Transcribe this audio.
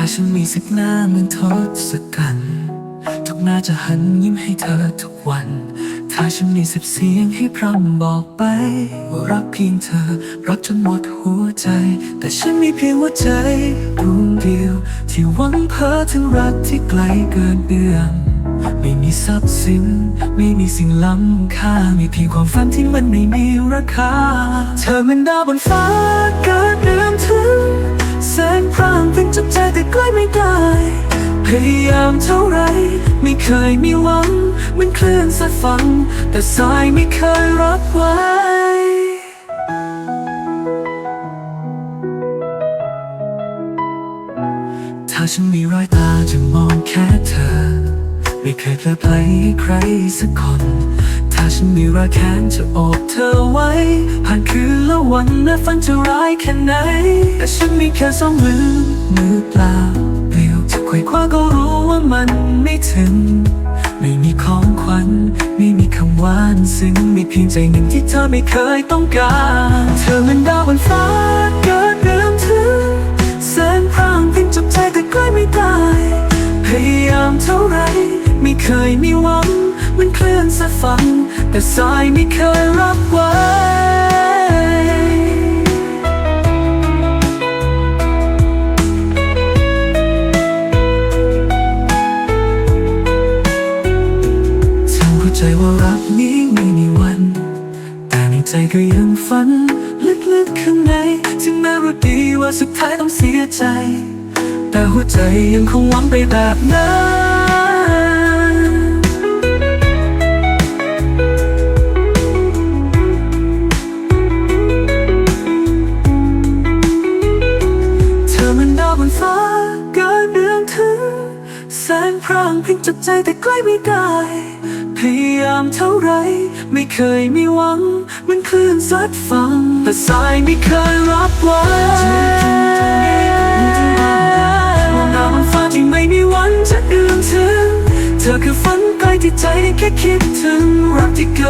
าฉันมีสิบหน้าเหมือนทศกัณฐ์ทุกหน้าจะหันยิ้มให้เธอทุกวัน ถ้าฉันมีสิบเสียงให้พร่ำบอกไป ว่ารักเพียงเธอ รักจนหมดหัวใจ แต่ฉันมีเพียงหัวใจดวงเดียว ที่หวังเพ้อถึงรักที่ไกลเกินเอื้อมไม่มีทรัพย์สิน ไม่มีสิ่งล้ำค่า มีเพียงความฝันที่มันไม่มีราคา เธอเป็นดาวบนฟ้าเกิดเดือนถึง ใกล้ไม่ได้ พยายามเท่าไร ไม่เคยมีหวังเหมันเคลื่อนสัดฟัง แต่สายไม่เคยรับไว้ถ้าฉันมีรอยตาจะมองแค่เธอ ไม่เคยเพลอเพลให้ใครสักคน ถ้าฉันมีรอยแขนจะโอบเธอไว้ ผ่านคืนและวันและฝันจะร้ายแค่ไหน แต่ฉันมีแค่สองมือมือเปล่าเปลี่ยวจะไขว่คว้าก็รู้ว่ามันไม่ถึง ไม่มีของขวัญ ไม่มีคำหวานซึ้งมีเพียงใจหนึ่งที่เธอไม่เคยต้องการ เธอเหมันดาวบนฟ้าเกิดเดือนถึงแสงพรางพียงจับใจแต่ใกล้ไม่ได้พยายามเท่าไรไม่เคยมีหวัง มันเคลื่อนสัดฝัน แต่สายไม่เคยรับไว้ฉันเข้าใจว่ารักนี้ไม่มีวัน แต่ในใจก็ยังฝัน ลึกๆข้างใน ถึงแม้รู้ดีว่าสุดท้ายต้องเสียใจ แต่หัวใจยังคงหวังไปแบบนั้น ฟ้าเกิดเดือนถึง แสงพร่างพียงจับใจแต่ใกล้ไม่ได้ พยายามเท่าไร ไม่เคยมีหวังเหมันคลื่นซัดฟัง แต่สายไม่เคยรับไว้มองดาวบนฟ้าที่ไม่มีวันจะเอื้อมถึง เธอคือฝันไกลที่ใจแค่คิดถึงรักที่เกิ